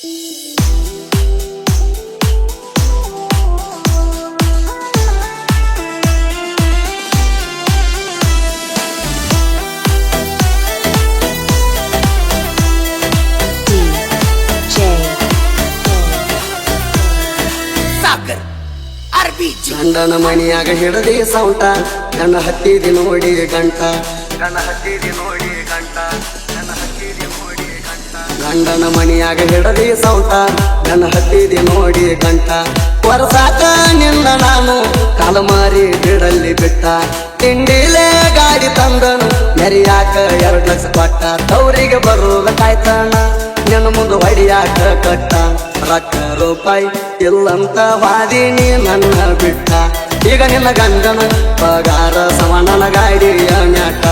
DJ Sagar ಆರ್ಬಿಜಿ ಗಂಡನ ಮಣಿಯಾಗ ಹಿಡದಿ ಸೌಟ ನನ್ನ ಹತ್ತಿದಿ ನೋಡಿ ಗಂಟ ಗಂಡ ಹತ್ತಿದಿ ನೋಡಿ ಗಂಟ ಗಂಡನ ಮನೆಯಾಗ ಹಿಡದಿ ಸೌತ, ನನ್ನ ಹತ್ತಿದಿ ನೋಡಿ ಗಂಟ ವರ್ಷಾಕ ನಿನ್ನ ನಾನು, ಕಲಮಾರಿ ಮಾರಿ ಬಿಡಲ್ಲಿ ಬಿಟ್ಟ. ತಿಂಡಿಲೇ ಗಾಡಿ ತಂದನು ಮೆರಿಯಾಕ ಎರಡು ಲಕ್ಷ ಕೊಟ್ಟ. ತವರಿಗೆ ಬರೋದ ಕಾಯ್ತಾನ, ನಿನ್ನ ಮುಂದೆ ಹೊಡಿಯಾಕ ಕಟ್ಟ. ರೊಕ್ಕ ರೂಪಾಯಿ ಇಲ್ಲಂತ ವಾದಿನಿ ನನ್ನ ಬಿಟ್ಟ. ಈಗ ನಿನ್ನ ಗಂಡನ ಪಗಾರ ಸವಣನ ಗಾಡಿಯ ಮ್ಯಾಟ.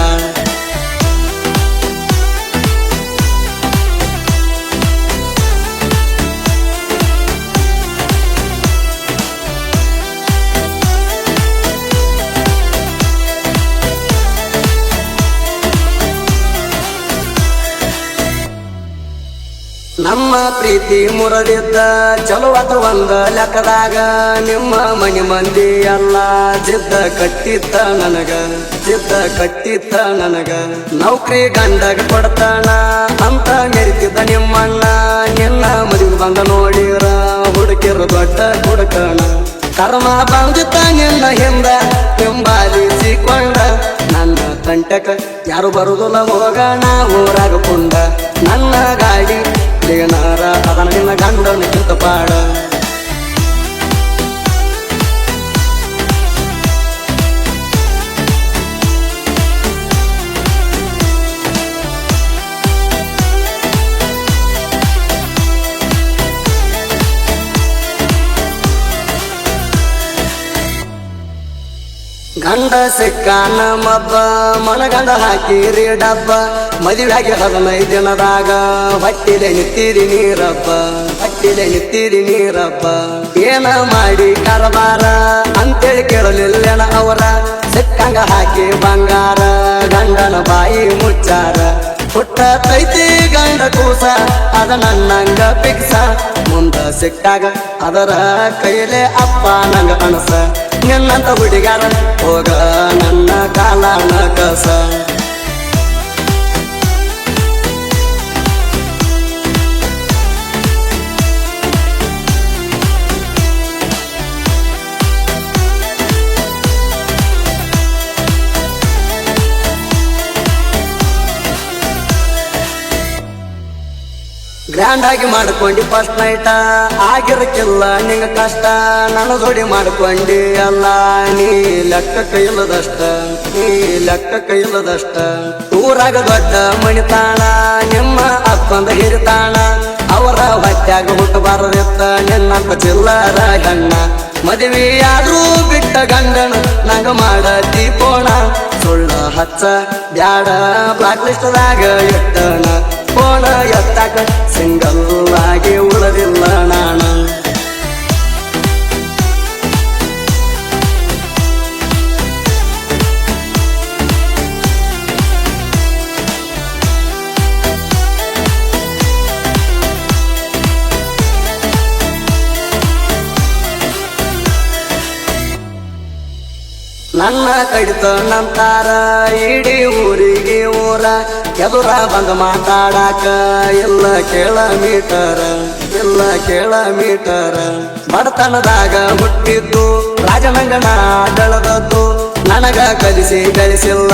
ನಮ್ಮ ಪ್ರೀತಿ ಮುರದಿದ್ದ ಚಲುವತ ಒಂದ ಲೆಕ್ಕದಾಗ ನಿಮ್ಮ ಮನಿ ಮಂದಿ ಎಲ್ಲ ಜಿದ್ದ ಕಟ್ಟಿತ್ತ ನನಗ, ಜಿದ್ದ ಕಟ್ಟಿತ್ತ ನನಗ. ನೌಕರಿ ಗಂಡಗ ಕೊಡ್ತಾನ ಅಂತ ಮೆರಿತಿದ್ದ ನಿಮ್ಮಣ್ಣ, ನಿನ್ನ ಮದುವೆ ಬಂದ ನೋಡಿರ ಹುಡುಕಿರ ದೊಡ್ಡ ಹುಡುಕಣ. ಕರ್ಮ ಬಂದಿತ್ತ ನಿನ್ನ ಹಿಂದ ಹಿಂಬಾಲಿಸಿಕೊಂಡ ನನ್ನ ತಂಟಕ ಯಾರು ಬರುದಿಲ್ಲ ಹೋಗೋಣ, ಊರಾಗ ಕುಂಡ ಗಂಡನ ಗಂಡ ಸಿಕ್ಕಾನ ಮಬ್ಬ ಮನಗಂಡ ಹಾಕಿರಿ ಡಬ್ಬ ಮದುವೆಗೆ ಹದಿನೈದು ದಿನದಾಗ ಹೊಟ್ಟಿಲೆ ನಿತ್ತೀರಿ ನೀರಬ್ಬ, ಹೊಟ್ಟಿಲೆ ನಿತ್ತೀರಿ ನೀರಬ್ಬ. ಏನ ಮಾಡಿ ಕರಬಾರ ಅಂತೇಳಿ ಕೇಳಲಿಲ್ಲೇನ ಅವರ? ಸಿಕ್ಕಂಗ ಹಾಕಿ ಬಂಗಾರ, ಗಂಡನ ಬಾಯಿ ಮುಚ್ಚಾರ. ಹುಟ್ಟ ತೈತಿ ಗಂಡ ಕೂಸ, ಅದ ನನ್ನಂಗ ಪಿಕ್ಸ. ಮುಂದ ಸಿಕ್ಕಾಗ ಅದರ ಕೈಲೆ ಅಪ್ಪ ನಂಗ ಅಣಸ ನಿನ್ನಂತ ಹುಡುಗಾರ ಹೋಗ ನನ್ನ ಕಾಲ ಕಸ ಗ್ರ್ಯಾಂಡ್ ಆಗಿ ಮಾಡ್ಕೊಂಡು ಫಸ್ಟ್ ನೈಟ ಆಗಿರಕ್ಕಿಲ್ಲ ನಿಂಗ ಕಷ್ಟ, ನನ್ನ ಜೋಡಿ ಮಾಡ್ಕೊಂಡಿ ಅಲ್ಲ, ನೀ ಲೆಕ್ಕ ಕೈಲದಷ್ಟ ನೀ ಲೆಕ್ಕ ಕೈಲದಷ್ಟ ಊರಾಗ ದೊಡ್ಡ ಮಣಿತಾಣ ನಿಮ್ಮ ಅಪ್ಪಂದ ಹಿರಿತಾಣ ಅವರ ಹೊಟ್ಯಾಗ ಹುಟ್ಟಬಾರದಿತ್ತ ನಿನ್ನಂತ ಚಿಲ್ಲರ ಮದುವೆ ಮದುವೆಯಾದ್ರೂ ಬಿಟ್ಟ ಗಂಡನ ನಂಗ ಮಾಡ ದೀಪೋಣ. ಸುಳ್ಳ ಹಚ್ಚ ಬ್ಯಾಡ ಬ್ಲಾಕ್ ಲಿಸ್ಟ್ದಾಗ ಇಟ್ಟಣ ಫೋನ ಎತ್ತಾಕ ಸಿಂಗಲ್ ಆಗಿ ಉಳದಿಲ್ಲ ನಾನು. ನನ್ನ ಕಡಿತ ನಂತಾರ ಇಡೀ ಊರಿಗೆ ಊರ ಎದುರ ಬಂದು ಮಾತಾಡಾಕ ಎಲ್ಲ ಕೇಳ ಮೀಟರ, ಎಲ್ಲ ಕೇಳ ಮೀಟರ. ಬಡತನದಾಗ ಹುಟ್ಟಿದ್ದು ರಾಜನಂಗನ ಬೆಳೆದದ್ದು. ನನಗ ಕಲಿಸಿ ಕಲಿಸಿಲ್ಲ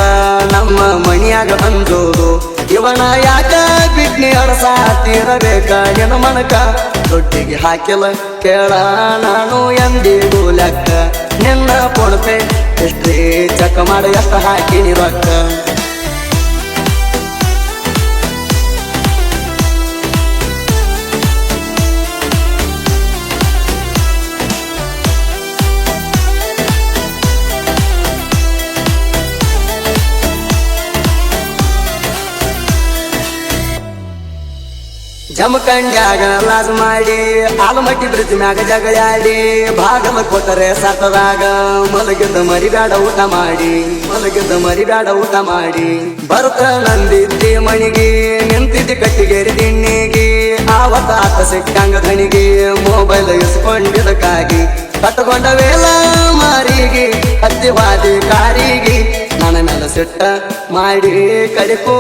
ನಮ್ಮ ಮನಿಯಾಗ ಬಂದೋದು. ಇವನ ಯಾಕ ಬಿಡ್ನಿ ಅರಸಾತಿರಬೇಕ ಏನು ಮನಕ ದೊಡ್ಡಿಗೆ ಹಾಕಿಲ್ಲ ಕೇಳ. ನಾನು ಎಂದಿಗೂ ಲೆಕ್ಕ, ನಿನ್ನ ಪೊಣಪೆ ಎಷ್ಟೇ ಚಕ್ಕ ಮಾಡಿ ಎಷ್ಟು ಹಾಕಿನಿ ರೊಕ್ಕ. ಜಮಖಂಡ್ಯಾಗ ಲಾಜ್ ಮಾಡಿ, ಆಲಮಟ್ಟಿ ಬ್ರಿಜ್ ಮ್ಯಾಗ ಜಗಳಾಡಿ ಭಾಗಲ ಕೊತ್ತರೆ ಸತ್ತದಾಗ ಮಲಗಿದ್ದ ಮರಿಬ್ಯಾಡ ಊಟ ಮಾಡಿ, ಮಲಗಿದ್ದ ಮರಿಬ್ಯಾಡ ಊಟ ಮಾಡಿ. ಬರುತ್ತ ನಂದಿದ್ದಿ ಮಣಿಗೆ, ನಿಂತಿದ್ದಿ ಕಟ್ಟಿಗೆರಿ ದಿಣ್ಣಿಗೆ, ಆವತ್ತ ಆತ ಸಿಕ್ಕಂಗ ಧಣಿಗೆ ಮೊಬೈಲ್ ಇಸ್ಕೊಂಡಿದ್ದಕ್ಕಾಗಿ. ಕಟ್ಟಕೊಂಡ ವೇಲ ಮಾರಿಗೆ ಹತ್ತಿ ವಾದಿ ಕಾರಿಗೆ, ನನ್ನ ಮೇಲೆ ಸಿಟ್ಟ ಮಾಡಿ, ಕಡಿಕು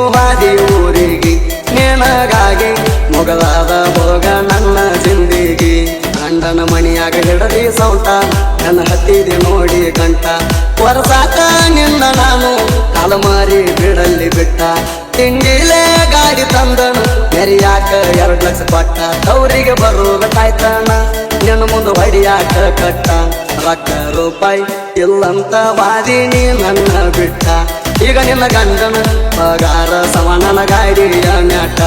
ಊರಿಗೆ. ನಿನಗಾಗಿ ಮೊಗಲಾದ ಭೋಗ ನನ್ನ ಜಿಂದಿಗಿ. ಗಂಡನ ಮಣಿಯಾಗ ಹಿಡದಿ ಸೌಟ, ನನ್ನ ಹತ್ತಿದೆ ನೋಡಿ ಗಂಟ. ಹೊರಸಾಕ ನಿನ್ನ ನಾನು, ಕಾಲಮಾರಿ ಬಿಡಲ್ಲಿ ಬಿಟ್ಟ. ತಿಂಡಿಲೇ ಗಾಡಿ ತಂದನು ಮೆರಿಯಾಕ ಎರಡು ಲಕ್ಷ ಕೊಟ್ಟ. ಅವರಿಗೆ ಬರುವ ಕಾಯ್ತಾನ, ನಿನ್ನ ಮುಂದೆ ಹೊಡಿಯಾಕ ಕಟ್ಟ. ರೊಕ್ಕ ರೂಪಾಯಿ ಇಲ್ಲಂತ ವಾದಿನಿ ನನ್ನ ಬಿಟ್ಟ. ಈಗ ನಿನ್ನ ಗಂಡನ, ಪಗಾರ ಸಮಾನನ ಗಾಡಿಯ ಮ್ಯಾಟ.